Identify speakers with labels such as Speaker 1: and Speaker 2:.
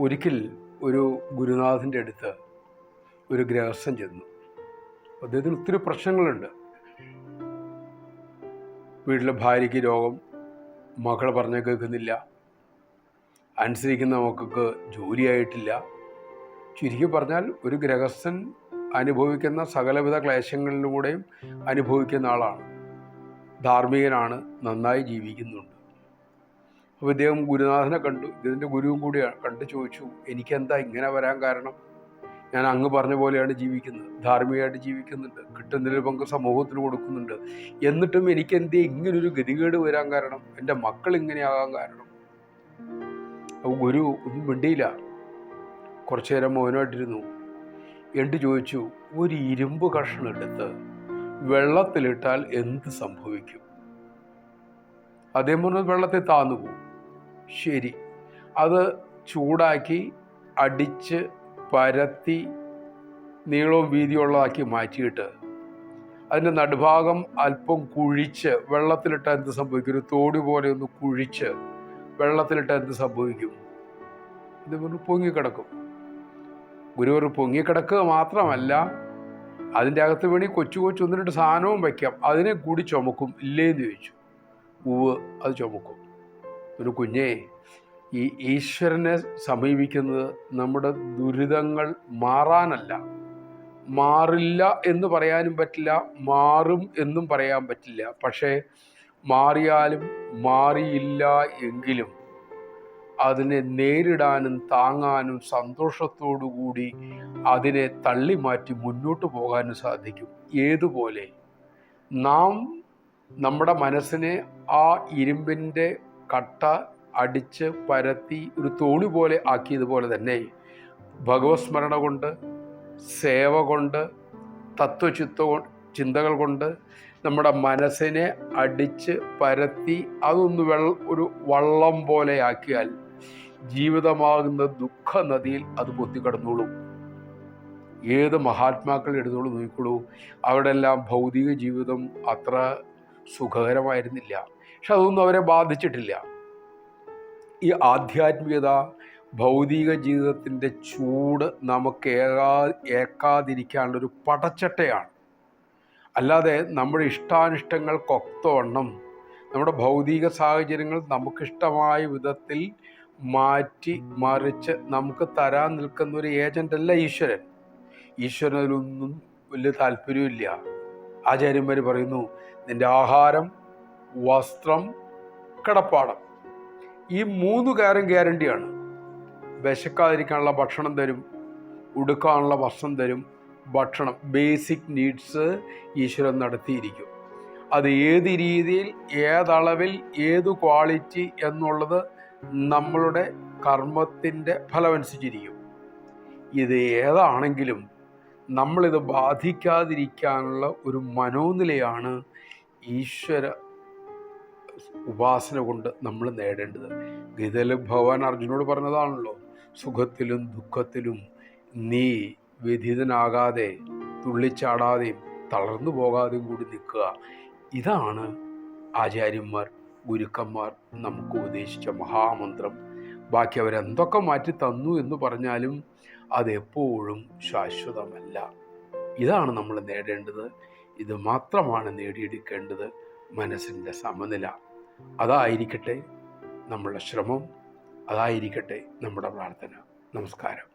Speaker 1: ഒരിക്കൽ ഒരു ഗുരുനാഥന്റെ അടുത്ത് ഒരു ഗ്രഹസ്ഥൻ ചെന്നു. അദ്ദേഹത്തിന് ഒത്തിരി പ്രശ്നങ്ങളുണ്ട്. വീട്ടിലെ ഭാര്യയ്ക്ക് രോഗം മക്കൾ പറഞ്ഞ കേൾക്കുന്നില്ല. അനുസരിക്കുന്ന മക്കൾക്ക് ജോലിയായിട്ടില്ല. ചുരുക്കി പറഞ്ഞാൽ ഒരു ഗ്രഹസ്ഥൻ അനുഭവിക്കുന്ന സകലവിധ ക്ലേശങ്ങളിലൂടെയും അനുഭവിക്കുന്ന ആളാണ്. ധാർമ്മികനാണ് നന്നായി ജീവിക്കുന്നുണ്ട്. അപ്പോൾ ഇദ്ദേഹം ഗുരുനാഥനെ കണ്ടു. ഇതിന്റെ ഗുരുവും കൂടിയാണ് കണ്ടു ചോദിച്ചു എനിക്കെന്താ ഇങ്ങനെ വരാൻ കാരണം? ഞാൻ അങ്ങ് പറഞ്ഞ പോലെയാണ് ജീവിക്കുന്നത്. ധാർമ്മികമായിട്ട് ജീവിക്കുന്നുണ്ട്. കിട്ടുന്നതിൽ പങ്ക് സമൂഹത്തിന് കൊടുക്കുന്നുണ്ട്. എന്നിട്ടും എനിക്ക് എന്തേ ഇങ്ങനൊരു ഗതികേട് വരാൻ കാരണം? എന്റെ മക്കൾ ഇങ്ങനെയാകാൻ കാരണം? അപ്പോൾ ഗുരു ഒന്നും മിണ്ടിയില്ല. കുറച്ചു നേരം മൗനമായിട്ടിരുന്നു. എന്നിട്ട് ചോദിച്ചു? ഒരു ഇരുമ്പ് കഷ്ണം എടുത്ത് വെള്ളത്തിലിട്ടാൽ എന്ത് സംഭവിക്കും? അദ്ദേഹം പറഞ്ഞു വെള്ളത്തിൽ താന്നു പോകും ശരി. അത് ചൂടാക്കി അടിച്ച് പരത്തി നീളവും വീതിയുള്ളതാക്കി മാറ്റിയിട്ട് അതിന്റെ നടുഭാഗം അല്പം കുഴിച്ച് വെള്ളത്തിലിട്ടാൽ എന്ത് സംഭവിക്കും? ഒരു തോടി പോലെ ഒന്ന് കുഴിച്ച് വെള്ളത്തിലിട്ടാൽ എന്ത് സംഭവിക്കും? ഇത് പറഞ്ഞു പൊങ്ങിക്കിടക്കും. ഗുരുവർ പൊങ്ങിക്കിടക്കുക മാത്രമല്ല അതിന്റെ അകത്ത് വേണി കൊച്ചു കൊച്ചു ഒന്ന് രണ്ട് സാധനവും വയ്ക്കാം. അതിനെ കൂടി ചുമക്കും. ഇല്ലേന്ന് ചോദിച്ചു. ഉവ് അത് ചുമക്കും. ഒരു കുഞ്ഞെ ഈ ഈശ്വരനെ സമീപിക്കുന്നത് നമ്മുടെ ദുരിതങ്ങൾ മാറാനല്ല. മാറില്ല എന്ന് പറയാനും പറ്റില്ല മാറും എന്നും പറയാൻ പറ്റില്ല. പക്ഷേ മാറിയാലും മാറിയില്ല എങ്കിലും അതിനെ നേരിടാനും താങ്ങാനും സന്തോഷത്തോടു കൂടി അതിനെ തള്ളി മാറ്റി മുന്നോട്ട് പോകാനും സാധിക്കും. ഏതുപോലെ? നാം നമ്മുടെ മനസ്സിനെ ആ ഇരുമ്പിന്റെ കട്ട അടിച്ച് പരത്തി ഒരു തോണി പോലെ ആക്കിയതുപോലെ തന്നെ ഭഗവത് സ്മരണ കൊണ്ട് സേവ കൊണ്ട് തത്വചിത്ത ചിന്തകൾ കൊണ്ട് നമ്മുടെ മനസ്സിനെ അടിച്ച് പരത്തി അതൊന്ന് വെള്ള ഒരു വള്ളം പോലെ ആക്കിയാൽ ജീവിതമാകുന്ന ദുഃഖ നദിയിൽ അത് പൊത്തിക്കടന്നോളും. ഏത് മഹാത്മാക്കൾ എടുത്തോളൂ നോക്കിക്കോളൂ. അവിടെ എല്ലാം ഭൗതിക ജീവിതം അത്ര സുഖകരമായിരുന്നില്ല. പക്ഷെ അതൊന്നും അവരെ ബാധിച്ചിട്ടില്ല. ഈ ആധ്യാത്മികത ഭൗതിക ജീവിതത്തിന്റെ ചൂട് നമുക്ക് ഏകാ ഏക്കാതിരിക്കാനുള്ളൊരു പടച്ചട്ടയാണ്. അല്ലാതെ നമ്മുടെ ഇഷ്ടാനിഷ്ടങ്ങൾക്കൊത്തവണ്ണം നമ്മുടെ ഭൗതിക സാഹചര്യങ്ങൾ നമുക്കിഷ്ടമായ വിധത്തിൽ മാറ്റി മറിച്ച് നമുക്ക് തരാൻ നിൽക്കുന്ന ഒരു ഏജന്റ് അല്ല ഈശ്വരൻ. ഈശ്വരനൊന്നും വലിയ താല്പര്യമില്ല ആചാര്യന്മാർ പറയുന്നു നിന്റെ ആഹാരം വസ്ത്രം കിടപ്പാടം ഈ മൂന്ന് കാര്യം ഗ്യാരണ്ടിയാണ് വിശക്കാതിരിക്കാനുള്ള ഭക്ഷണം തരും ഉടുക്കാനുള്ള വസ്ത്രം തരും ഭക്ഷണം ബേസിക് നീഡ്സ് ഈശ്വരൻ നടത്തിയിരിക്കും. അത് ഏത് രീതിയിൽ ഏതളവിൽ ഏത് ക്വാളിറ്റി എന്നുള്ളത് നമ്മളുടെ കർമ്മത്തിന്റെ ഫലമനുസരിച്ചിരിക്കും. ഇത് ഏതാണെങ്കിലും നമ്മളിത് ബാധിക്കാതിരിക്കാനുള്ള ഒരു മനോനിലയാണ് ഈശ്വര ഉപാസന കൊണ്ട് നമ്മൾ നേടേണ്ടത്. ഗീതയിൽ ഭഗവാൻ അർജുനോട് പറഞ്ഞതാണല്ലോ സുഖത്തിലും ദുഃഖത്തിലും നീ വ്യഥിതനാകാതെ തുള്ളിച്ചാടാതെയും തളർന്നു പോകാതെയും കൂടി നിൽക്കുക. ഇതാണ് ആചാര്യന്മാർ ഗുരുക്കന്മാർ നമുക്ക് ഉപദേശിച്ച മഹാമന്ത്രം. ബാക്കി അവരെന്തൊക്കെ മാറ്റി തന്നു എന്ന് പറഞ്ഞാലും അതെപ്പോഴും ശാശ്വതമല്ല. ഇതാണ് നമ്മൾ നേടേണ്ടത്. ഇത് മാത്രമാണ് നേടിയെടുക്കേണ്ടത് മനസ്സിന്റെ സമനില. അതായിരിക്കട്ടെ നമ്മളുടെ ശ്രമം. അതായിരിക്കട്ടെ നമ്മുടെ പ്രാർത്ഥന. നമസ്കാരം.